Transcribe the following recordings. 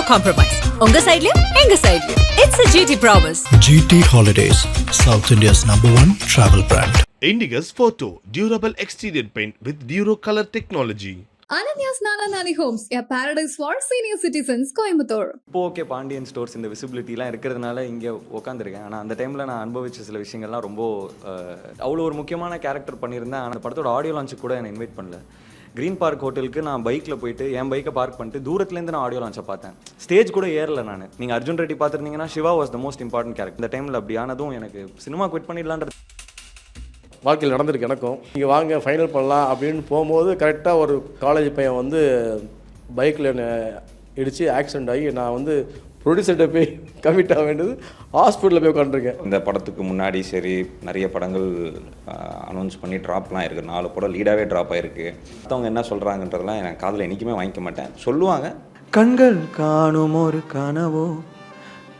No compromise உங்க சைடுலயும் எங்க சைடுலயும் it's a GT promise GT Holidays, South India's number one travel brand. Indigus Photo Durable Exterior Paint with Duro Color Technology. Ananya's Nana Nani Homes, a paradise for senior citizens, Coimbatore. இப்போ okay Pandian stores இந்த விசிபிலிட்டிலாம் இருக்கிறதுனால இங்கே உட்காந்துருக்கேன் ஆனால் அந்த டைமில் நான் அனுபவிச்ச சில விஷயங்கள்லாம் ரொம்ப அவ்வளோ ஒரு முக்கியமான கேரக்டர் பண்ணியிருந்தேன் அந்த படத்தோட ஆடியோ லான்ச்சுக்கு கூட என்னை இன்வைட் பண்ணல க்ரீன் பார்க் ஹோட்டலுக்கு நான் பைக்கில் போயிட்டு என் பைக்கை பார்க் பண்ணிட்டு தூரத்துலேருந்து நான் ஆடியோ லான்ச்சை பார்த்தேன். ஸ்டேஜ் கூட ஏறல நான். நீங்கள் அர்ஜுன் ரெட்டி பார்த்துருந்தீங்கன்னா Siva was the most important character இந்த டைமில் அப்படி ஆனதும் எனக்கு சினிமா குவிட் பண்ணிடலான்றது. வாழ்க்கையில் நடந்திருக்கு எனக்கும். நீங்கள் வாங்க ஃபைனல் பண்ணலாம் அப்படின்னு போகும்போது கரெக்டாக ஒரு காலேஜ் பையன் வந்து பைக்கில் என்னை இடித்து ஆக்சிடென்ட் ஆகி நான் வந்து ப்ரொடியூசர்கிட்ட போய் கமிட் ஆக வேண்டியது. ஹாஸ்பிட்டலில் போய் உட்காந்துருக்கேன் இந்த படத்துக்கு முன்னாடி சரி நிறைய படங்கள் அனௌன்ஸ் பண்ணி ட்ராப்லாம் இருக்குது நாலு படம் லீடாகவே ட்ராப் ஆகிருக்கு மற்றவங்க என்ன சொல்கிறாங்கன்றதெல்லாம் எனக்கு காதில் என்றைக்குமே வாங்கிக்க மாட்டேன். சொல்லுவாங்க. கண்கள் காணும் ஒரு கனவோ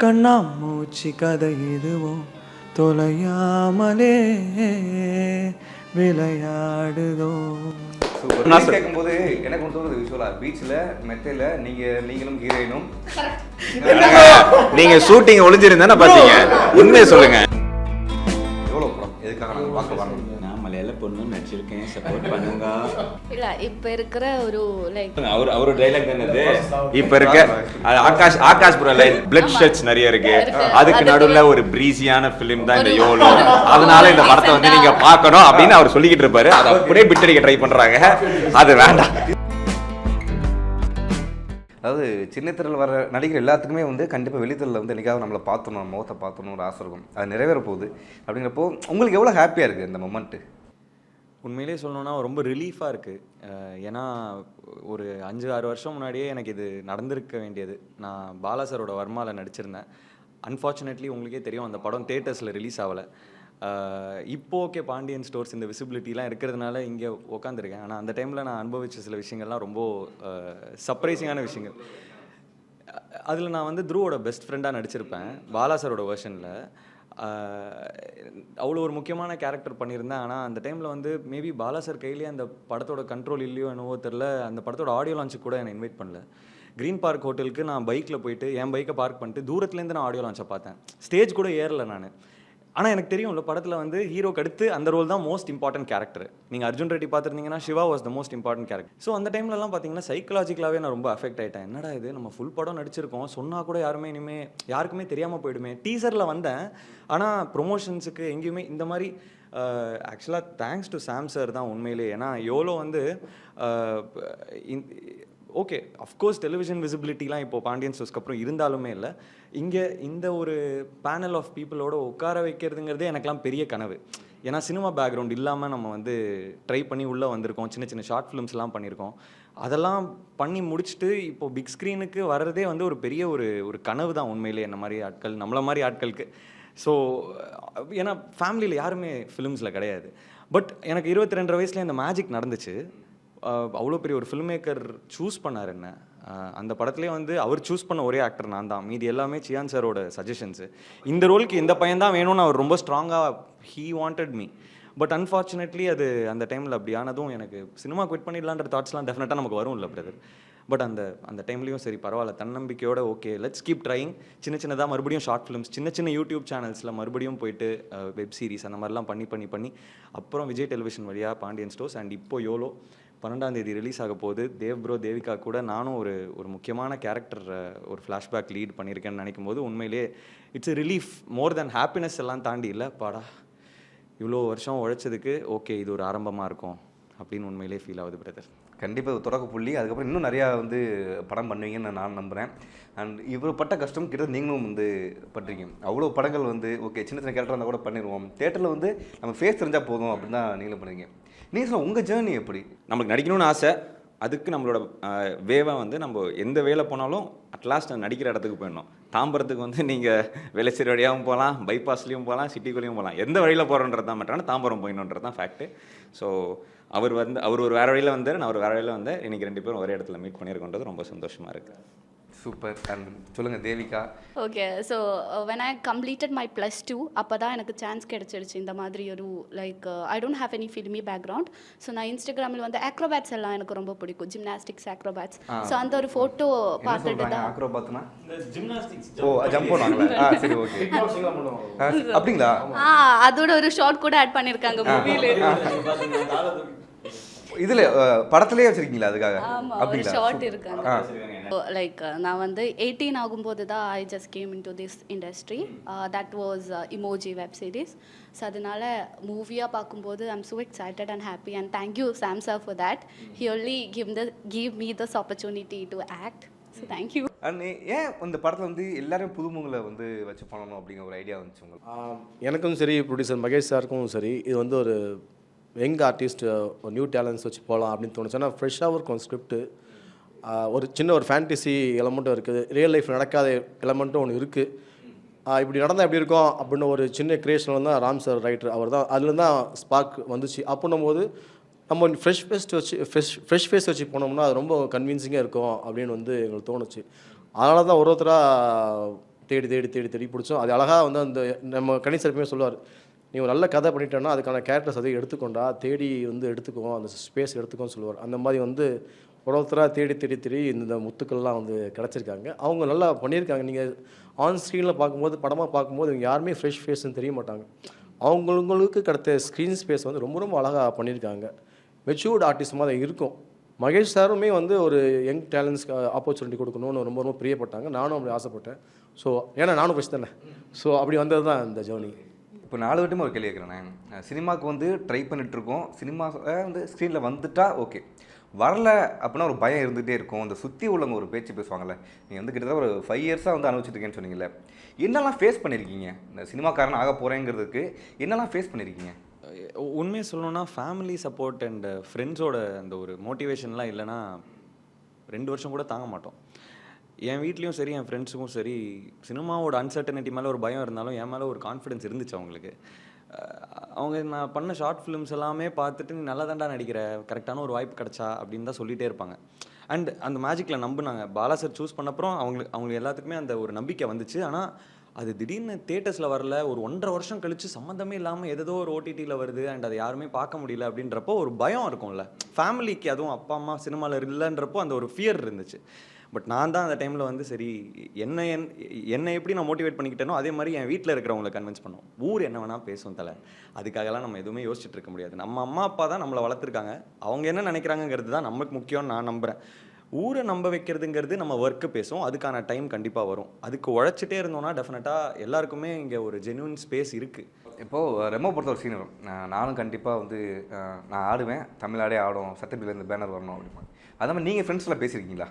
கண்ணாமூச்சி கதை இதுவோ தொலையாமலே விளையாடுதோ. நான் கேட்கும்போது எனக்கு ஒன்று தோணுது விஷுவலாக பீச்சில் மெத்தையில் நீங்கள் நீங்களும் ஹீரோயினும் நீங்கள் ஷூட்டிங் ஒளிஞ்சிருந்தேன்னு பார்த்தீங்க உண்மையை சொல்லுங்க. எவ்வளோ படம்? எதுக்காக நாங்கள் பார்க்க வரணும்? நான் மலையாள பொண்ணு நடிச்சிருக்கேன். சப்போர்ட் பண்ணுங்க. இல்ல இப்ப இருக்கிற ஒரு லைக் அவர் அவர் டைலாக் தானே இது இப்போ இருக்க ஆகாஷ் ஆகாஷ் புரா லைன் பிளட் ஷெட்ஸ் நிறைய இருக்கு. அதுக்கு நடுவில் ஒரு பிரீசியான ஃபிலிம் தான் இந்த யோலோ அதனால இந்த படத்தை வந்து நீங்க பார்க்கணும் அப்படின்னு அவர் சொல்லிக்கிட்டு இருப்பாரு. அதை அப்படியே பிட்டடிக்க ட்ரை பண்றாங்க. அது வேண்டாம். அதாவது சின்னத்திரையில் வர நடிகர் எல்லாத்துக்குமே வந்து கண்டிப்பாக வெளித்தரில் வந்து என்னைக்காவது நம்மளை பார்த்தணும் முகத்தை பார்த்தணும் ஒரு ஆசை இருக்கும். அது நிறைவேற போகுது. அப்படிங்கிறப்போ உங்களுக்கு எவ்வளோ ஹாப்பியாக இருக்குது இந்த மொமெண்ட்டு உண்மையிலே சொல்லணும்னா ரொம்ப ரிலீஃபாக இருக்குது ஏன்னா ஒரு அஞ்சு ஆறு வருஷம் முன்னாடியே எனக்கு இது நடந்திருக்க வேண்டியது. நான் பாலா சாரோட வர்மாவில் நடிச்சிருந்தேன். அன்ஃபார்ச்சுனேட்லி உங்களுக்கே தெரியும் அந்த படம் தேட்டர்ஸில் ரிலீஸ் ஆகலை. இப்போ ஓகே பாண்டியன் ஸ்டோர்ஸ் இந்த விசிபிலிட்டிலாம் இருக்கிறதுனால இங்கே உட்காந்துருக்கேன் ஆனால் அந்த டைமில் நான் அனுபவித்த சில விஷயங்கள்லாம் ரொம்ப சர்ப்ரைசிங்கான விஷயங்கள். அதில் நான் வந்து த்ரூவோட பெஸ்ட் ஃப்ரெண்டாக நடிச்சிருப்பேன் பாலா சாரோட வெர்ஷனில் அவ்வளோ ஒரு முக்கியமான கேரக்டர் பண்ணியிருந்தேன். ஆனால் அந்த டைமில் வந்து மேபி பாலா சார் கையிலேயே அந்த படத்தோட கண்ட்ரோல் இல்லையோ என்னவோ தெரில அந்த படத்தோட ஆடியோ லான்ச்சுக்கு கூட என்னை இன்வைட் பண்ணல. க்ரீன் பார்க் ஹோட்டலுக்கு நான் பைக்கில் போயிட்டு என் பைக்கை பார்க் பண்ணிட்டு தூரத்துலேருந்து நான் ஆடியோ லான்ச்சை பார்த்தேன். ஸ்டேஜ் கூட ஏறல நான். ஆனால் எனக்கு தெரியும் இல்லை படத்தில் வந்து ஹீரோக்கு அடுத்து அந்த ரோல் தான் மோஸ்ட் இம்பார்ட்டன்ட் கேரக்டர் நீங்கள் அர்ஜுன் ரெட்டி பார்த்துருந்தீங்கன்னா Siva was the most important character so அந்த டைம்லலாம் பார்த்தீங்கன்னா சைக்கலாஜிக்கலாகவே நான் ரொம்ப அஃபெக்ட் ஆகிட்டேன் என்னடா இது? நம்ம ஃபுல் படம் நடிச்சிருக்கோம். சொன்னால் கூட யாருமே இனிமேல் யாருக்குமே தெரியாமல் போயிடுமே. டீசரில் வந்தேன். ஆனால் ப்ரொமோஷன்ஸுக்கு எங்கேயுமே இந்த மாதிரி ஆக்சுவலாக தேங்க்ஸ் டு சாம் சார் தான் உண்மையிலே. ஏன்னா எவ்வளோ வந்து ஓகே அஃப்கோர்ஸ் டெலிவிஷன் விசிபிலிட்டிலாம் இப்போ பாண்டியன் ஸ்டோர்ஸ்க்கு அப்புறம் இருந்தாலுமே இல்லை. இங்கே இந்த ஒரு பேனல் ஆஃப் பீப்புளோட உட்கார வைக்கிறதுங்கிறதே எனக்கெல்லாம் பெரிய கனவு. ஏன்னா சினிமா பேக்ரவுண்ட் இல்லாமல் நம்ம வந்து ட்ரை பண்ணி உள்ளே வந்திருக்கோம். சின்ன சின்ன ஷார்ட் ஃபிலிம்ஸ்லாம் பண்ணியிருக்கோம் அதெல்லாம் பண்ணி முடிச்சுட்டு இப்போது பிக் ஸ்க்ரீனுக்கு வர்றதே வந்து ஒரு பெரிய ஒரு ஒரு கனவு தான் உண்மையிலே. என்ன மாதிரி ஆட்கள் நம்மளை மாதிரி ஆட்களுக்கு. ஸோ ஏன்னா ஃபேமிலியில் யாருமே ஃபிலிம்ஸில் கிடையாது. பட் எனக்கு இருபத்தி ரெண்டரை வயசுல இந்த மேஜிக் நடந்துச்சு. அவ்வளோ பெரிய ஒரு ஃபில்ம் மேக்கர் சூஸ் பண்ணார் என்ன? அந்த படத்துலேயே வந்து அவர் சூஸ் பண்ண ஒரே ஆக்டர் நான் தான். மீதி எல்லாமே சியான் சாரோட சஜஷன்ஸு இந்த ரோலுக்கு இந்த பையன் தான் வேணும்னு அவர் ரொம்ப ஸ்ட்ராங்காக he wanted me but unfortunately அது அந்த டைமில் அப்படி ஆனதும் எனக்கு சினிமா குவிட் பண்ணிடலான்ற தாட்ஸ்லாம் டெஃபினட்டாக நமக்கு வரும்ல பிரதர் பட் அந்த அந்த டைம்லேயும் சரி பரவாயில்ல தன்னம்பிக்கையோட ஓகே லெட்ஸ் கீப் ட்ரைங் சின்ன சின்னதாக மறுபடியும் ஷார்ட் ஃபிலிம்ஸ் சின்ன சின்ன யூடியூப் சேனல்ஸில் மறுபடியும் போயிட்டு வெப் சீரிஸ் அந்த மாதிரிலாம் பண்ணி பண்ணி பண்ணி அப்புறம் விஜய் டெலிவிஷன் வழியாக பாண்டியன் ஸ்டோர்ஸ் அண்ட் இப்போ யோலோ பன்னெண்டாம் தேதி ரிலீஸ் ஆக போது தேவ் ப்ரோ தேவிகா கூட நானும் ஒரு ஒரு முக்கியமான கேரக்டர் ஒரு ஃப்ளாஷ்பேக் லீட் பண்ணியிருக்கேன்னு நினைக்கும் போது உண்மையிலேயே it's relief more than happiness எல்லாம் தாண்டி இல்லை. பாடா இவ்வளோ வருஷம் உழைச்சதுக்கு ஓகே இது ஒரு ஆரம்பமாக இருக்கும் அப்படின்னு உண்மையிலே ஃபீல் ஆகுது பிரதர் கண்டிப்பாக தொடக்க புள்ளி. அதுக்கப்புறம் இன்னும் நிறையா வந்து படம் பண்ணுவீங்கன்னு நான் நம்புகிறேன் அண்ட் இவ்வளோ பட்ட கஷ்டம் கிட்ட நீங்களும் வந்து பட்டிருக்கீங்க அவ்வளோ படங்கள் வந்து ஓகே சின்ன சின்ன கேரக்டர் இருந்தால் கூட பண்ணிடுவோம் தேட்டரில் வந்து நம்ம ஃபேஸ் தெரிஞ்சால் போதும் அப்படின்னு தான் நீங்களும் பண்ணுறீங்க நீங்கள் சார் உங்கள் ஜேர்னி எப்படி? நம்மளுக்கு நடிக்கணும்னு ஆசை. அதுக்கு நம்மளோட வேவை வந்து நம்ம எந்த வேலை போனாலும் அட்லாஸ்ட் நடிக்கிற இடத்துக்கு போயிடணும். தாம்பரத்துக்கு வந்து நீங்கள் வேலைச்சேரி வழியாகவும் போகலாம் பைபாஸ்லேயும் போகலாம் சிட்டிக்குள்ளேயும் போகலாம். எந்த வழியில் போகிறோன்றது தான் மட்டும் தாம்பரம் போயிடணுன்றது தான் ஃபேக்ட்டு ஸோ அவர் வந்து அவர் ஒரு வேறு வழியில் வந்தார் நான் ஒரு வேறு வழியில் வந்தேன். இன்னைக்கு ரெண்டு பேரும் ஒரே இடத்துல மீட் பண்ணியிருக்கோன்றது ரொம்ப சந்தோஷமாக இருக்குது சூப்பர் அண்ட் சொல்லுங்கள் Devika. Okay so when I completed my plus two அப்போ தான் எனக்கு சான்ஸ் கிடைச்சிருச்சு. இந்த மாதிரி ஒரு like I don't have any filmy background so நான் இன்ஸ்டாகிராமில் வந்து ஆக்ரோபேட்ஸ் எல்லாம் எனக்கு ரொம்ப பிடிக்கும். ஜிம்னாஸ்டிக்ஸ் ஆக்ரோபேட்ஸ் ஸோ அந்த ஒரு ஃபோட்டோ பார்த்துட்டு தான் ஆக்ரோபாத்னா ஓ ஜம்ப் பண்ணுவாங்களா. ஆ சரி ஓகே அப்படிங்களா? ஆ அதோட ஒரு ஷார்ட் கூட ஆட் பண்ணியிருக்காங்க மூவியில் இதில் படத்துலேயே வச்சுருக்கீங்களா அதுக்காக? ஆமா ஒரு அப்படிங்களா? ஷார்ட் இருக்காங்க லைக் நான் வந்து எயிட்டீன் ஆகும்போது தான் I just came into this industry that was emoji web series so அதனால மூவியாக பார்க்கும்போது I'm so excited and happy and thank you Sam sir for that he only give the give me this opportunity to act so thank you and ஏன் இந்த படத்தில் வந்து எல்லாரும் புதுமுகங்களை வந்து வச்சு பண்ணணும் அப்படிங்கிற ஒரு ஐடியா வந்துச்சு உங்களுக்கு? எனக்கும் சரி ப்ரொடியூசர் மகேஷ் சாருக்கும் சரி இது வந்து ஒரு யங் ஆர்டிஸ்ட் ஒரு நியூ டேலண்ட்ஸ் வச்சு போகலாம் அப்படின்னு தோணுச்சு ஆனால் ஃப்ரெஷ்ஷாகவும் இருக்கும் ஸ்கிரிப்ட்டு ஒரு சின்ன ஒரு ஃபேண்டசி எலமெண்ட்டும் இருக்குது. ரியல் லைஃப் நடக்காத எலமெண்ட்டும் ஒன்று இருக்குது இப்படி நடந்தால் எப்படி இருக்கும்? அப்படின்னு ஒரு சின்ன கிரியேஷனில் தான் ராம் சார் ரைட்டர் அவர் தான். அதுலேருந்து தான் ஸ்பார்க் வந்துச்சு. அப்படின்னும் போது நம்ம ஃப்ரெஷ் ஃபேஸ்ட் வச்சு ஃப்ரெஷ் ஃப்ரெஷ் ஃபேஸ் வச்சு போனோம்னா அது ரொம்ப கன்வின்சிங்காக இருக்கும் அப்படின்னு வந்து எங்களுக்கு தோணுச்சு. அதனால தான் ஒரு ஒருத்தராக தேடி தேடி தேடி தேடி பிடிச்சோம். அது அழகாக வந்து அந்த நம்ம கணிசர் எப்பவுமே சொல்லுவார் நீ ஒரு நல்ல கதை பண்ணிட்டேன்னா அதுக்கான கேரக்டர்ஸ் அதை எடுத்துக்கொண்டா தேடி வந்து எடுத்துக்குவோம் அந்த ஸ்பேஸ் எடுத்துக்கோன்னு சொல்லுவார். அந்த மாதிரி வந்து ஒருத்தராக தேடி தேடி தேடி இந்த முத்துக்கள்லாம் வந்து கிடச்சிருக்காங்க. அவங்க நல்லா பண்ணியிருக்காங்க. நீங்கள் ஆன் ஸ்க்ரீனில் பார்க்கும்போது படமாக பார்க்கும்போது இவங்க யாருமே ஃப்ரெஷ் ஃபேஸ்ன்னு தெரிய மாட்டாங்க. அவங்களுக்கு கிடைத்த ஸ்க்ரீன் ஸ்பேஸ் வந்து ரொம்ப ரொம்ப அழகாக பண்ணியிருக்காங்க. மெச்சூர்டு ஆர்டிஸ்ட் மாதிரி இருக்கும். மகேஷ் சாருமே வந்து ஒரு யங் டேலண்ட்ஸ்க்கு ஆப்பர்ச்சுனிட்டி கொடுக்கணும்னு ரொம்ப ரொம்ப பிரியப்பட்டாங்க. நானும் அப்படி ஆசைப்பட்டேன். ஸோ ஏன்னா நானும் பிரச்சனை தானே. ஸோ அப்படி வந்தது தான் இந்த ஜேர்னி இப்போ நாலு வட்டமே ஒரு கேள்வி கேட்குறேன். சினிமாவுக்கு வந்து ட்ரை பண்ணிட்டுருக்கோம். சினிமா வந்து ஸ்க்ரீனில் வந்துட்டா ஓகே வரல அப்படின்னா ஒரு பயம் இருந்துகிட்டே இருக்கும். இந்த சுற்றி உள்ளவங்க ஒரு பேச்சு பேசுவாங்கள்ல நீங்கள் வந்து கிட்டத்தட்ட ஒரு ஃபைவ் இயர்ஸாக வந்து அனுபவிச்சிருக்கேன்னு சொன்னீங்கல்ல. என்னெல்லாம் ஃபேஸ் பண்ணியிருக்கீங்க இந்த சினிமாக்காரன் ஆக போகிறேங்கிறதுக்கு என்னெல்லாம் ஃபேஸ் பண்ணியிருக்கீங்க உண்மையை சொல்லணும்னா ஃபேமிலி சப்போர்ட் அண்ட் ஃப்ரெண்ட்ஸோட அந்த ஒரு மோட்டிவேஷன்லாம் இல்லைன்னா ரெண்டு வருஷம் கூட தாங்க மாட்டோம். என் வீட்லேயும் சரி என் ஃப்ரெண்ட்ஸுக்கும் சரி சினிமாவோட அன்சர்டனிட்டி மேலே ஒரு பயம் இருந்தாலும் என் மேலே ஒரு கான்ஃபிடன்ஸ் இருந்துச்சு அவங்களுக்கு. அவங்க நான் பண்ண ஷார்ட் ஃபிலிம்ஸ் எல்லாமே பார்த்துட்டு நீ நல்லா தாண்டா நடிக்கிற கரெக்டான ஒரு வாய்ப்பு கிடச்சா அப்படின்னு தான் சொல்லிகிட்டே இருப்பாங்க. அண்ட் அந்த மேஜிக்கில் நம்புனாங்க. பாலா சார் சூஸ் பண்ணப்புறம் அவங்களுக்கு அவங்களுக்கு எல்லாத்துக்குமே அந்த ஒரு நம்பிக்கை வந்துச்சு. ஆனால் அது திடீர்னு தேட்டர்ஸில் வரல ஒரு ஒன்றரை வருஷம் கழிச்சு சம்மந்தமே இல்லாமல் எதோ ஒரு ஓடிடியில் வருது அண்ட் அதை யாருமே பார்க்க முடியல அப்படின்றப்போ ஒரு பயம் இருக்கும்ல. ஃபேமிலிக்கு அதுவும் அப்பா அம்மா சினிமாவில் இல்லைன்றப்போ அந்த ஒரு ஃபியர் இருந்துச்சு. பட் நான் தான் அந்த டைமில் வந்து சரி என்ன என் என்னை எப்படி நான் மோட்டிவேட் பண்ணிக்கிட்டேனோ அதே மாதிரி என் வீட்டில் இருக்கிறவங்களை கன்வின்ஸ் பண்ணோம். ஊர் என்ன வேணால் பேசும் தலை. அதுக்காகலாம் நம்ம எதுவுமே யோசிச்சுட்டு இருக்க முடியாது. நம்ம அம்மா அப்பா தான் நம்மளை வளர்த்துருக்காங்க. அவங்க என்ன நினைக்கிறாங்கங்கிறது தான் நமக்கு முக்கியம்னு நான் நம்புகிறேன் ஊரை நம்ப வைக்கிறதுங்கிறது நம்ம ஒர்க்கு பேசும். அதுக்கான டைம் கண்டிப்பாக வரும். அதுக்கு உழைச்சிட்டே இருந்தோம்னா டெஃபினட்டாக எல்லாருக்குமே இங்கே ஒரு ஜென்யூன் ஸ்பேஸ் இருக்குது இப்போது ரெமோ பொறுத்த ஒரு சீன் வரும் நானும் கண்டிப்பாக வந்து நான் ஆடுவேன். தமிழ்நாடே ஆடும். சட்டப்பில் பேனர் வரணும் அப்படிமா அதே மாதிரி நீங்கள் ஃப்ரெண்ட்ஸில் பேசியிருக்கீங்களா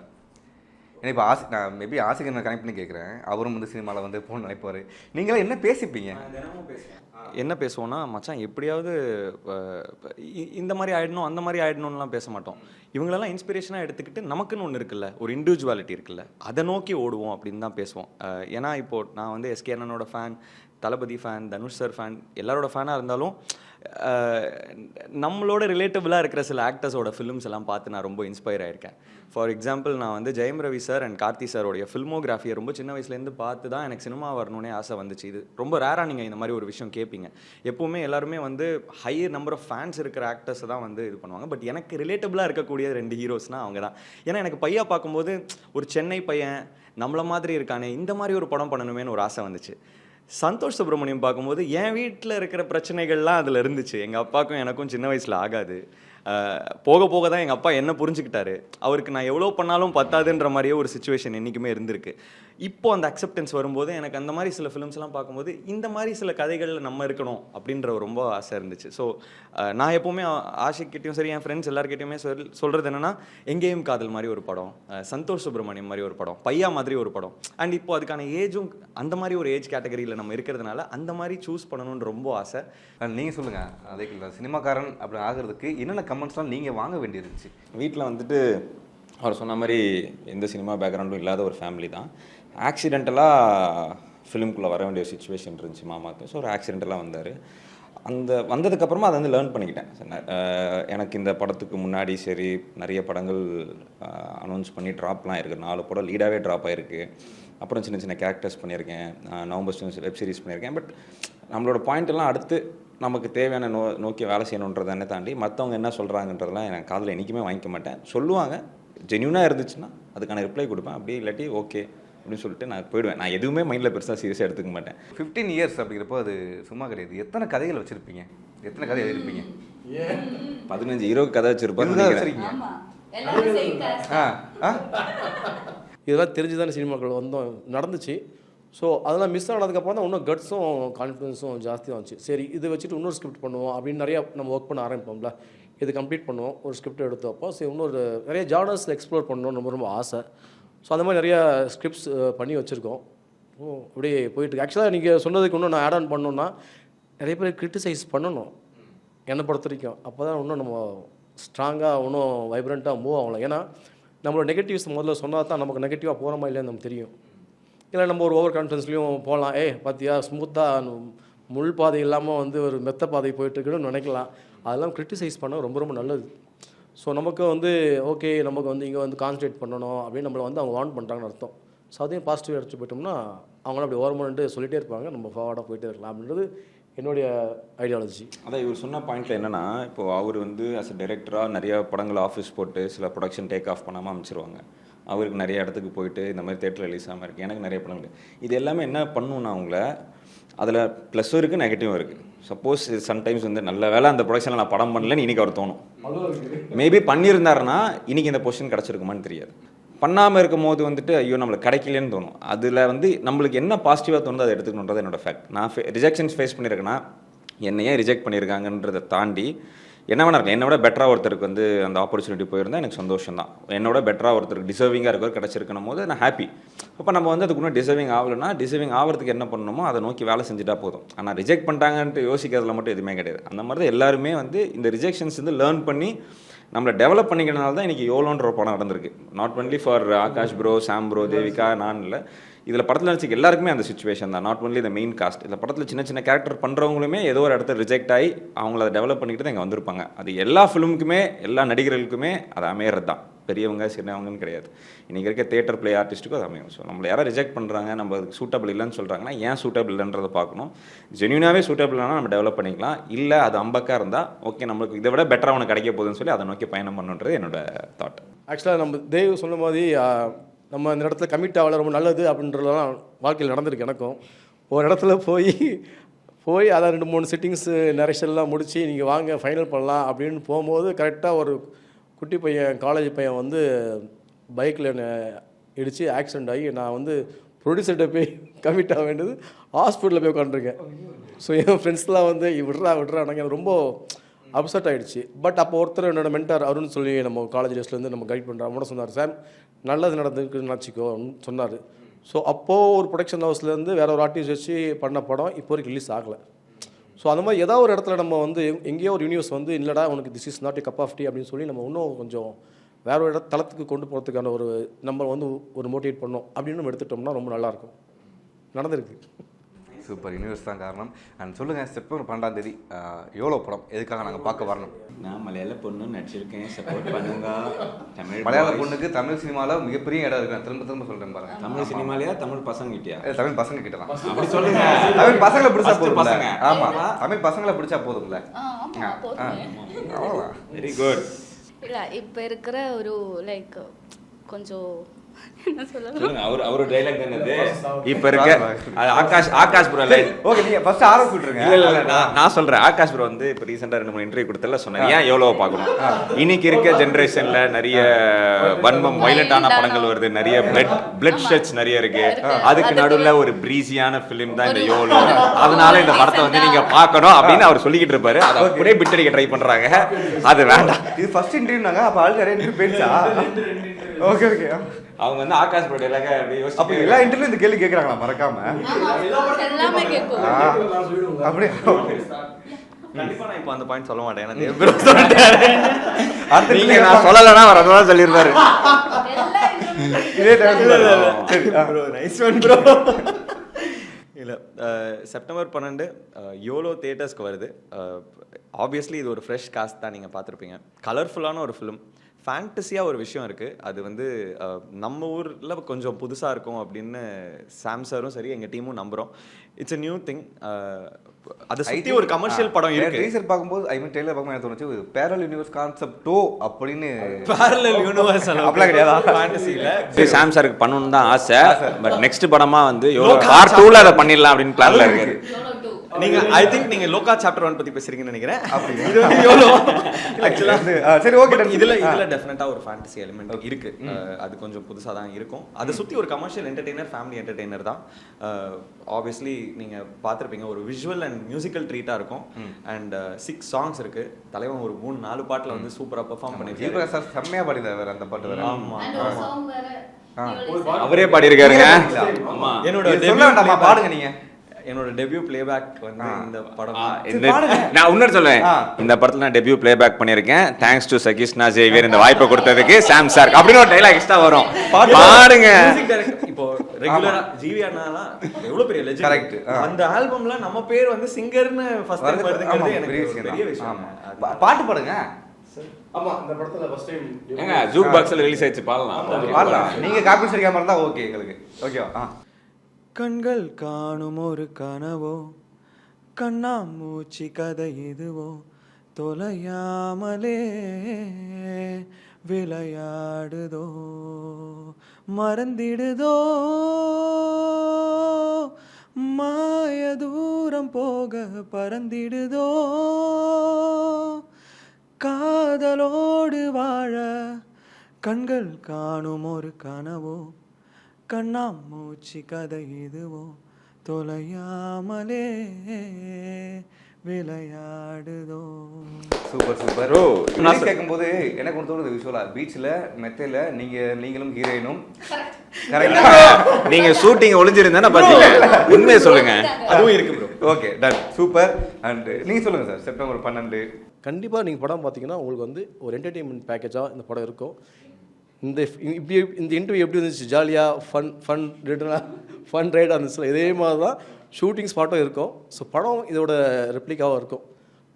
ஏன்னா இப்போ ஆசி நான் மேபி ஆசிரியர் நான் கனெக்ட் பண்ணி கேட்குறேன் அவரும் வந்து சினிமாவில் வந்து போகணும்னு நினைப்பார் நீங்களாம் என்ன பேசிப்பீங்க? என்ன பேசுவோம்னா மச்சான் எப்படியாவது இந்த மாதிரி ஆயிடணும் அந்த மாதிரி ஆயிடணும்லாம் பேச மாட்டோம். இவங்களெல்லாம் இன்ஸ்பிரேஷனாக எடுத்துக்கிட்டு நமக்குன்னு ஒன்று இருக்குல்ல ஒரு இண்டிவிஜுவாலிட்டி இருக்குல்ல அதை நோக்கி ஓடுவோம் அப்படின்னு தான் பேசுவோம். ஏன்னா இப்போ நான் வந்து எஸ்கே அண்ணனோட fan Thalapathy fan Dhanush sir fan எல்லாரோட ஃபேனாக இருந்தாலும் நம்மளோட ரிலேட்டபிளாக இருக்கிற சில ஆக்டர்ஸோட ஃபிலிம்ஸ் எல்லாம் பார்த்து நான் ரொம்ப இன்ஸ்பயர் ஆயிருக்கேன். ஃபார் எக்ஸாம்பிள் நான் வந்து ஜெயம் ரவி சார் அண்ட் கார்த்தி சாரோடைய ஃபில்மோகிராஃபியை ரொம்ப சின்ன வயசுலேருந்து பார்த்து தான் எனக்கு சினிமா வரணும்னே ஆசை வந்துச்சு. இது ரொம்ப ரேராக நீங்கள் இந்த மாதிரி ஒரு விஷயம் கேட்பீங்க எப்போவுமே எல்லாருமே வந்து ஹையர் நம்பர் ஆஃப் ஃபேன்ஸ் இருக்கிற ஆக்டர்ஸை தான் வந்து இது பண்ணுவாங்க. பட் எனக்கு ரிலேட்டபிளாக இருக்கக்கூடிய ரெண்டு ஹீரோஸ்னால் அவங்க தான். ஏன்னா எனக்கு பையா பார்க்கும்போது ஒரு சென்னை பையன் நம்மள மாதிரி இருக்கானே இந்த மாதிரி ஒரு படம் பண்ணணுமேன்னு ஒரு ஆசை வந்துச்சு. சந்தோஷ் சுப்ரமணியம் பார்க்கும்போது என் வீட்டில் இருக்கிற பிரச்சனைகள்லாம் அதில் இருந்துச்சு. எங்கள் அப்பாவுக்கும் எனக்கும் சின்ன வயசில் ஆகாது. போக போக தான் எங்கள் அப்பா என்ன புரிஞ்சுக்கிட்டாரு? அவருக்கு நான் எவ்வளோ பண்ணாலும் பத்தாதுன்ற மாதிரியே ஒரு சுச்சுவேஷன் என்றைக்குமே இருந்திருக்கு. இப்போ அந்த அக்செப்டன்ஸ் வரும்போது எனக்கு அந்த மாதிரி சில ஃபிலிம்ஸ்லாம் பார்க்கும்போது இந்த மாதிரி சில கதைகளில் நம்ம இருக்கணும் அப்படின்ற ஒரு ரொம்ப ஆசை இருந்துச்சு. ஸோ நான் எப்போவுமே ஆஷிக்கிட்டையும் சரி என் ஃப்ரெண்ட்ஸ் எல்லாருக்கிட்டையுமே சொல் சொல்கிறது என்னென்னா எங்கேயும் காதல் மாதிரி ஒரு படம் சந்தோஷ் சுப்ரமணியம் மாதிரி ஒரு படம் பையா மாதிரி ஒரு படம். அண்ட் இப்போ அதுக்கான ஏஜும் அந்த மாதிரி ஒரு ஏஜ் கேட்டகரியில் நம்ம இருக்கிறதுனால அந்த மாதிரி சூஸ் பண்ணணும்னு ரொம்ப ஆசை. நீங்கள் சொல்லுங்கள் அதே சினிமாக்காரன் அப்படி ஆகிறதுக்கு என்னென்ன கமெண்ட்ஸ்லாம் நீங்கள் வாங்க வேண்டியிருந்துச்சு வீட்டில் வந்துட்டு அவர் சொன்ன மாதிரி எந்த சினிமா பேக்ரவுண்டும் இல்லாத ஒரு ஃபேமிலி தான். ஆக்சிடென்டலாக ஃபிலிம்குள்ளே வர வேண்டிய சுச்சுவேஷன் இருந்துச்சு மாமாவுக்கு. ஸோ ஒரு ஆக்சிடென்டலாக வந்தார். அந்த வந்ததுக்கப்புறமா அதை வந்து லேர்ன் பண்ணிக்கிட்டேன். எனக்கு இந்த படத்துக்கு முன்னாடி சரி நிறைய படங்கள் அனௌன்ஸ் பண்ணி ட்ராப்லாம் இருக்குது நாலு படம் லீடாகவே ட்ராப் ஆகிருக்கு அப்புறம் சின்ன சின்ன கேரக்டர்ஸ் பண்ணியிருக்கேன். நவம்பர் ஸ்டூடெண்ட்ஸ் வெப் சீரிஸ் பண்ணியிருக்கேன். பட் நம்மளோட பாயிண்ட் எல்லாம் அடுத்து நமக்கு தேவையான நோ நோக்கி வேலை செய்யணுன்றதானே தாண்டி மற்றவங்க என்ன சொல்கிறாங்கன்றதெல்லாம் எனக்கு காதில் என்றைக்குமே வாங்கிக்க மாட்டேன். சொல்லுவாங்க. ஜென்யூனாக இருந்துச்சுன்னா அதுக்கான ரிப்ளை கொடுப்பேன். அப்படியே இல்லாட்டி ஓகே அப்படின்னு சொல்லிட்டு நான் போயிடுவேன். நான் எதுவுமே மைண்டில் பெருசாக சீரியஸாக எடுத்துக்க மாட்டேன். ஃபிஃப்டீன் இயர்ஸ் அப்படிங்கிறப்போ அது சும்மா கிடையாது. எத்தனை கதைகள் வச்சுருப்பீங்க? எத்தனை கதை எழுதிருப்பீங்க? பதினஞ்சு இருபது கதை. வச்சிருக்கீங்க. ஆ ஆ. இதெல்லாம் தெரிஞ்சு தானே சினிமாக்கள் வந்தோம். நடந்துச்சு. ஸோ அதெல்லாம் மிஸ் ஆனதுக்கப்புறம் தான் இன்னும் கட்ஸும் கான்ஃபிடன்ஸும் ஜாஸ்தியாக வந்துச்சு. சரி இது வச்சுட்டு இன்னொரு ஸ்கிரிப்ட் பண்ணுவோம் அப்படின்னு நிறையா நம்ம ஒர்க் பண்ண ஆரம்பிப்போம்ல. இது கம்ப்ளீட் பண்ணுவோம் ஒரு ஸ்கிரிப்ட் எடுத்தப்போ சரி இன்னொரு நிறைய ஜானர்ஸில் எக்ஸ்ப்ளோர் பண்ணணும் ரொம்ப ரொம்ப ஆசை. ஸோ அந்த மாதிரி நிறையா ஸ்கிரிப்ட்ஸ் பண்ணி வச்சுருக்கோம். ஓ அப்படியே போயிட்டு ஆக்சுவலாக நீங்கள் சொன்னதுக்கு இன்னும் நான் ஆட் ஆன் பண்ணணுன்னா நிறைய பேர் கிரிட்டிசைஸ் பண்ணணும். என்னை பொறுத்த வரைக்கும். அப்போ தான் இன்னும் நம்ம ஸ்ட்ராங்காக இன்னும் வைப்ரண்ட்டாக மூவ் ஆகலாம். ஏன்னா நம்மளோட நெகட்டிவ்ஸ் முதல்ல சொன்னால் தான் நமக்கு நெகட்டிவாக போகிறோமா இல்லைன்னு நமக்கு தெரியும். இல்லை நம்ம ஒரு ஓவர் கான்ஃபிடன்ஸ்லையும் போகலாம் ஏ பார்த்தியா ஸ்மூத்தாக முள் பாதை இல்லாமல் வந்து ஒரு மெத்த பாதை போயிட்டுருக்குன்னு நினைக்கலாம். அதெல்லாம் கிரிட்டிசைஸ் பண்ண ரொம்ப ரொம்ப நல்லது. ஸோ நமக்கு வந்து ஓகே நமக்கு வந்து இங்கே வந்து கான்சன்ட்ரேட் பண்ணணும் அப்படின்னு நம்மளை வந்து அவங்க வான் பண்ணுறாங்கன்னு அர்த்தம். ஸோ அதையும் பாசிட்டிவ் எடுத்து போயிட்டோம்னா அவங்களும் அப்படி ஓரமன்ட்டு சொல்லிகிட்டே இருப்பாங்க. நம்ம ஃபார்வர்டாக போயிட்டே இருக்கலாம் அப்படின்றது என்னுடைய ஐடியாலஜி அதான் இவர் சொன்ன பாயிண்ட்ல என்னன்னா இப்போ அவர் வந்து அஸ் அ டைரக்டராக நிறைய படங்கள் ஆஃபீஸ் போட்டு சில ப்ரொடக்ஷன் டேக் ஆஃப் பண்ணாமல் அமைச்சிருவாங்க அவருக்கு நிறைய இடத்துக்கு போயிட்டு இந்த மாதிரி தேட்டர் ரிலீஸ் ஆகாமல் இருக்குது எனக்கு நிறைய படங்கள் இது எல்லாமே என்ன பண்ணுன்னா அவங்கள அதில் ப்ளஸ்ஸும் இருக்குது நெகட்டிவும் இருக்குது சப்போஸ் சம்டைம்ஸ் வந்து நல்ல வேளை அந்த ப்ரொடக்ஷனில் நான் படம் பண்ணலன்னு இன்னைக்கு அவர் தோணும். மேபி பண்ணியிருந்தாருன்னா இன்னைக்கு இந்த பொசிஷன் கிடச்சிருக்குமான்னு தெரியாது. பண்ணாமல் இருக்கும் போது வந்துட்டு ஐயோ நம்மளுக்கு கிடைக்கலன்னு தோணும். அதில் வந்து நம்மளுக்கு என்ன பாசிட்டிவாக தோணுதோ அதை எடுத்துக்கணுன்றது என்னோடய ஃபேக்ட் நான் ரிஜெக்ஷன்ஸ் ஃபேஸ் பண்ணியிருக்கேன்னா என்னை ஏன் ரிஜெக்ட் பண்ணியிருக்காங்கன்றதை தாண்டி என்ன வேணா இருக்கும் என்னை விட பெட்டராக ஒருத்தருக்கு வந்து அந்த ஆப்பர்ச்சுனிட்டி போயிருந்தால் எனக்கு சந்தோஷம் தான் என்னோட பெட்டராக ஒருத்தருக்கு டிசர்விங்காக இருக்கிற கிடச்சிருக்கணும் போது நான் ஹாப்பி அப்போ நம்ம வந்து அதுக்கு இன்னும் டிசர்விங் ஆகலைன்னா டிசர்விங் ஆகிறதுக்கு என்ன பண்ணணுமோ அதை நோக்கி வேலை செஞ்சுட்டா போதும். ஆனால் ரிஜெக்ட் பண்ணிட்டாங்கன்ட்டு யோசிக்கிறதுல மட்டும் எதுவுமே கிடையாது. அந்த மாதிரி தான் எல்லாருமே வந்து இந்த ரிஜெக்ஷன்ஸ் வந்து லேர்ன் பண்ணி நம்மளை டெவலப் பண்ணிக்கிறனால தான் இன்றைக்கி யோலோன்ற ஒரு படம் நடந்திருக்கு. Not only for Akash bro Sam bro Devika நான் இல்லை. இதில் படத்தில் நடிச்சிக்க எல்லாருக்குமே அந்த சுச்சுவேஷன் தான். Not only the main cast இந்த படத்தில் சின்ன சின்ன கேரக்டர் பண்ணுறவங்களுமே ஏதோ ஒரு இடத்துல ரிஜெக்ட் ஆகி அவங்கள அதை டெவலப் பண்ணிக்கிட்டு தான் இங்கே வந்திருப்பாங்க. அது எல்லா ஃபிலிமுக்குமே எல்லா நடிகர்களுக்குமே அது அமையிறது தான் பெரியவங்க சின்னவங்கன்னு கிடையாது. இன்றைக்கி இருக்க தேட்டர் பிளே ஆர்டிஸ்ட்டுக்கும் அது அமையும். ஸோ நம்மளை யாராவது ரிஜெக்ட் பண்ணுறாங்க நம்ம அதுக்கு சூட்டபிள் இல்லைன்னு சொல்கிறாங்கன்னா ஏன் சூட்டபிள் இல்லைன்றதை பார்க்கணும். ஜென்யூனாகவே சூட்டபிள் நம்ம டெவலப் பண்ணிக்கலாம். இல்லை அது அம்பக்கா இருந்தால் ஓகே நம்மளுக்கு இதை விட பெட்டராக அவனுக்கு கிடைக்க போகுதுன்னு சொல்லி அதை நோக்கி பயணம் பண்ணுன்றது என்னோட தாட் ஆக்சுவலாக நம்ம தேவ் சொன்ன மாதிரி நம்ம இந்த இடத்துல கமிட் ஆகல ரொம்ப நல்லது அப்படின்றதெல்லாம் வாழ்க்கையில் நடந்திருக்கு எனக்கும். ஒரு இடத்துல போய் போய் அதை ரெண்டு மூணு சிட்டிங்ஸு நரேஷன்லாம் முடித்து நீங்கள் வாங்க ஃபைனல் பண்ணலாம் அப்படின்னு போகும்போது கரெக்டாக ஒரு குட்டி பையன் காலேஜ் பையன் வந்து பைக்கில் இடித்து ஆக்சிடெண்ட் ஆகி நான் வந்து ப்ரொடியூசர்கிட்ட போய் கமிட் ஆக வேண்டியது ஹாஸ்பிட்டலில் போய் உட்காந்துருக்கேன் ஸோ என் ஃப்ரெண்ட்ஸ்லாம் வந்து விட்றா விட்றா. எனக்கு ரொம்ப அப்செட் ஆகிடுச்சு பட் அப்போ ஒருத்தர் என்னோட மென்டார் அருண் சொல்லி நம்ம காலேஜ் டேஸ்லேருந்து நம்ம கைட் பண்ணுறோம் அவனோட சொன்னார் சார் நல்லது நடந்துருக்குன்னு நினச்சிக்கோ சொன்னார். ஸோ அப்போது ஒரு ப்ரொடக்ஷன் ஹவுஸ்லேருந்து வேற ஒரு ஆர்டிஸ்ட் வச்சு பண்ண படம் இப்போ வரைக்கும் ரிலீஸ் ஆகலை. ஸோ அந்த மாதிரி ஏதாவது ஒரு இடத்துல நம்ம வந்து எங்கேயோ ஒரு யூனிவர்ஸ் வந்து இல்லைடா உனக்கு this is not cup of tea அப்படின்னு சொல்லி நம்ம இன்னும் கொஞ்சம் வேற ஒரு இட தளத்துக்கு கொண்டு போகிறதுக்கான ஒரு நம்ம வந்து ஒரு மோட்டிவேட் பண்ணோம். அப்படின்னு நம்ம எடுத்துட்டோம்னா ரொம்ப நல்லாயிருக்கும் நடந்திருக்கு. சூப்பர். யூனிவர்ஸ் தான் காரணம். அண்ட் சொல்லுங்கள் செப்டம்பர் பன்னெண்டாம் தேதி எவ்வளோ படம்? எதுக்காக நாங்கள் பார்க்க வரணும்? நான் மலையாள பொண்ணு நடிச்சிருக்கேன். சப்போர்ட் பண்ணுங்க. தமிழ் மலையாள. பொண்ணுக்கு தமிழ் சினிமாவில் மிகப்பெரிய இடம் இருக்கு. திரும்ப திரும்ப சொல்கிறேன் பாருங்க. தமிழ் சினிமாலயா தமிழ் பசங்க கிட்டயா தமிழ் பசங்க கிட்ட தான் அப்படி சொல்லுங்க. தமிழ் பசங்களை பிடிச்சா போதும் பசங்க. ஆமா. தமிழ் பசங்களை பிடிச்சா போதும்ல. அவ்வளோதான் வெரி குட் இல்லை இப்போ இருக்கிற ஒரு லைக் கொஞ்சம் அவர் அவர் டைலாக் என்னது? இப்ப இருக்க Akash Akash bro line okay நீங்க ஃபர்ஸ்ட் ஆரம்பிச்சு விட்டுருங்க இல்ல நான் சொல்றேன். ஆகாஷ் ப்ரோ வந்து இப்போ ரீசெண்டா ரெண்டு மூணு இன்டர்வியூ கொடுத்தல சொன்னேன் ஏன் எவ்வளோ பார்க்கணும்? இன்னைக்கு இருக்க ஜென்ரேஷன்ல நிறைய வன்மம் வைலண்டான படங்கள் வருது. நிறைய பிளட் பிளட் ஷெட்ஸ் நிறைய இருக்கு. அதுக்கு நடுவுல ஒரு பிரீசியான ஃபிலிம் தான் இந்த யோலோ அதனால இந்த படத்தை வந்து நீங்க பார்க்கணும் அப்படின்னு அவர் சொல்லிக்கிட்டு இருப்பாரு. அதை அப்படியே பிட்டடிக்க ட்ரை பண்றாங்க. அது வேண்டாம். இது ஃபர்ஸ்ட் இன்டர்வியூனாங்க அப்போ ஆள் நிறைய இன்டர்வியூ போயிடுச்சா ஓகே ஓகே அவங்க வந்து ஆகாஷ் ப்ரோ டைலாக அப்படியே அப்போ யோசிச்சு எல்லா இன்டர்வியூ இந்த கேள்வி கேட்குறாங்களா மறக்காம. எல்லாமே கேட்கும் அப்படியே? நான் இப்போ அந்த பாயிண்ட் சொல்ல மாட்டேன். அடுத்த நீங்க நான் சொல்லலைன்னா அவர் அதுதான் சொல்லியிருப்பாரு. இதே டைம் நைஸ் ஒன் ப்ரோ இல்லை. செப்டம்பர் பன்னெண்டு யோலோ தேட்டர்ஸ்க்கு வருது. ஆப்வியஸ்லி இது ஒரு ஃப்ரெஷ் காஸ்ட் தான் நீங்கள் பார்த்துருப்பீங்க. கலர்ஃபுல்லான ஒரு ஃபிலிம் ஃபேண்டஸியாக ஒரு விஷயம் இருக்குது அது வந்து நம்ம ஊரில் கொஞ்சம் புதுசாக இருக்கும் அப்படின்னு சாம்சரும் சரி எங்கள் டீமும் நம்புகிறோம் இட்ஸ் a நியூ திங் அதை சுற்றி ஒரு கமர்ஷியல் படம் இருக்குது டீசர் பார்க்கும்போது ஐ மீன் ட்ரெய்லர் பார்க்கும்போது எனக்கு தோணுச்சு பேரல் யூனிவர்ஸ் கான்செப்டோ அப்படின்னு பேரலல் யூனிவர்ஸ் அப்படிலாம் கிடையாதா? ஃபேண்டசியில் சாம் சாருக்கு பண்ணணும்னு தான் ஆசை. பட் நெக்ஸ்ட் படமா வந்து எவ்வளோ பார்ட் டூவில் அதை பண்ணிடலாம் அப்படின்னு பிளான்ல இருக்கு. நீங்க ஐ திங்க் நீங்க லோகா சாப்டர் ஒன் பத்தி பேசுறீங்கன்னு நினைக்கிறேன். இது வந்து எவ்வளோ? ஆக்சுவலா சரி, done. இதுல. இதுல டெஃபினட்டா ஒரு ஃபேண்டசி எலிமெண்ட் இருக்கு. அது கொஞ்சம் புதுசா தான் இருக்கும். அதை சுத்தி ஒரு கமர்ஷியல் என்டர்டெய்னர் ஃபேமிலி என்டர்டெய்னர் தான். ஆப்வியஸ்லி நீங்க பார்த்திருப்பீங்க ஒரு விஷுவல் அண்ட் மியூசிக்கல் ட்ரீட்டா இருக்கும். அண்ட் சிக்ஸ் சாங்ஸ் இருக்கு. தலைவன் ஒரு மூணு நாலு பாட்டுல வந்து சூப்பரா பெர்ஃபார்ம் பண்ணிருக்காரு செம்மையா பாடிதார் வேற அந்த பாட்டு வேற. ஆமா. அவரே பாடியிருக்காருங்க. ஆமா என்னோட பாடுங்க நீங்க. என்னோட டெபியூ பிளேபேக் வந்து இந்த படம் நான் இன்னொரு சொல்லுவேன். இந்த படத்துல நான் டெபியூ ப்ளேபேக் பண்ணியிருக்கேன். தேங்க்ஸ் டு சகிஷ்ணா ஜேவியர் இந்த வாய்ப்பை கொடுத்ததுக்கு சாம் சார் அப்படின்னு ஒரு டைலாக் எக்ஸ்ட்ரா வரும். director- இப்போ ரெகுலரா ஜிவி அண்ணாலாம் எவ்வளவு பெரிய லெஜெண்ட். ஆ. அந்த ஆல்பம்ல நம்ம பேர் வந்து சிங்கர்னு ஃபர்ஸ்ட் டைம் வருது- ஆமா, வருதுங்கிறது எனக்கு பெரிய விஷயம் ஆமா. பாட்டு பாடுங்க. ஆமாம் இந்த படத்தில் ஃபஸ்ட் டைம் ஏங்க ஜூக் பாக்ஸ்ல ரிலீஸ் ஆயிடுச்சு. பாடலாம். பாடலாம். நீங்க காப்பி அடிக்காம இருந்தா ஓகே எங்களுக்கு. ஓகேவா கண்கள் காணும் ஒரு கனவோ? கண்ணாமூச்சி கதை இதுவோ? தொலையாமலே விளையாடுதோ? மறந்திடுதோ? மாய தூரம் போக பறந்திடுதோ? காதலோடு வாழ கண்கள் காணும் ஒரு கனவோ? கண்ணாமூச்சி கதை இதுவோ தொலையாமலே விளையாடுதோ? Super super. Bro, நான் கேட்கும்போது எனக்கு ஒன்று தோணுது விஷுவலா பீச்ல மெத்தையில நீங்க நீங்களும் ஹீரோயினும் கரெக்டா நீங்க ஷூட்டிங் ஒளிஞ்சிருந்தா பாத்தீங்க உண்மையை சொல்லுங்க. அதுவும் இருக்கு bro okay done super. And நீங்க சொல்லுங்க சார் செப்டம்பர் பன்னெண்டு. கண்டிப்பாக நீங்கள் படம் பார்த்தீங்கன்னா உங்களுக்கு வந்து ஒரு என்டர்டெயின்மெண்ட் பேக்கேஜாக இந்த படம் இருக்கும். இந்த இப்படி இந்த இன்டர்வியூ எப்படி இருந்துச்சு? ஜாலியாக ஃபன் ஃபன் ரிட்டனாக ஃபன் ரைடாக இருந்துச்சு இதே மாதிரி தான் ஷூட்டிங் ஸ்பாட்டும் இருக்கும். ஸோ படம் இதோட ரெப்ளிக்காவும் இருக்கும்.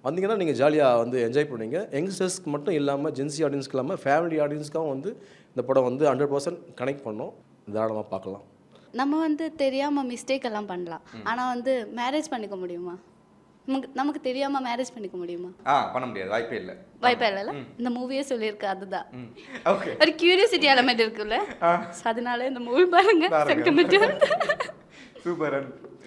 வந்தீங்கன்னா நீங்கள் ஜாலியாக வந்து என்ஜாய் பண்ணுவீங்க. யங்ஸ்டர்ஸ்க்கு மட்டும் இல்லாமல் ஜென்சி ஆடியன்ஸ்க்கு இல்லாமல் ஃபேமிலி ஆடியன்ஸ்க்காகவும் வந்து இந்த படம் வந்து ஹண்ட்ரட் பர்சன்ட் கனெக்ட் பண்ணோம். தாராளமாக பார்க்கலாம். நம்ம வந்து தெரியாம மிஸ்டேக் எல்லாம் பண்ணலாம். ஆனா வந்து மேரேஜ் பண்ணிக்க முடியுமா? நமக்கு நமக்கு தெரியாம மேரேஜ் பண்ணிக்க முடியுமா? ஆ பண்ண முடியாது. வாய்ப்பே இல்லை. வாய்ப்பே இல்லைல்ல? இந்த மூவியே சொல்லியிருக்கு அதுதான். ஓகே. ஒரு கியூரியாசிட்டி எலமெண்ட் இருக்குல்ல? அதனால இந்த மூவி பாருங்க. சூப்பர்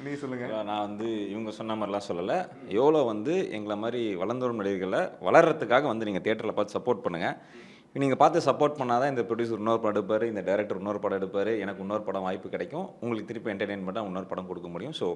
நீ சொல்லுங்க. நான் வந்து இவங்க சொன்ன மாதிரிலாம் சொல்லலை. எவ்வளோ வந்து எங்களை மாதிரி வளர்ந்து வரும் நடிகர்களை வளர்றதுக்காக வந்து நீங்கள் தேட்டரில் பார்த்து சப்போர்ட் பண்ணுங்கள் நீங்கள் பார்த்து சப்போர்ட் பண்ணாதான் இந்த ப்ரொடியூசர் இன்னொரு படம் எடுப்பார் இந்த டைரக்டர் இன்னொரு படம் எடுப்பார். எனக்கு இன்னொரு படம் வாய்ப்பு கிடைக்கும். உங்களுக்கு திருப்பி என்டர்டெயின்மெண்ட்டாக இன்னொரு படம் கொடுக்க முடியும். ஸோ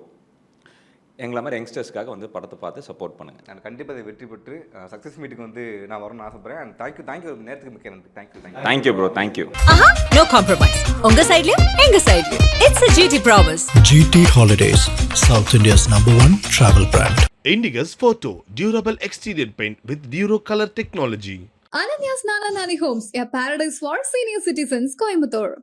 எங்களை மாதிரி யங்ஸ்டர்ஸ்க்காக வந்து படத்தை பார்த்து சப்போர்ட் பண்ணுங்கள் நான் கண்டிப்பாக இதை வெற்றி பெற்று சக்ஸஸ் மீட்டுக்கு வந்து நான் வரணும்னு ஆசைப்படுறேன் அண்ட் தேங்க்யூ தேங்க்யூ நேரத்துக்கு மிக்க நன்றி thank you thank you thank you bro thank you Aha no compromise உங்க சைடுலயும் எங்க சைடுலயும் it's a GT promise GT Holidays, South India's number one travel brand. Indigus Photo Durable Exterior Paint with Duro Color Technology. Ananya's Nana Nani Homes, a paradise for senior citizens, Coimbatore.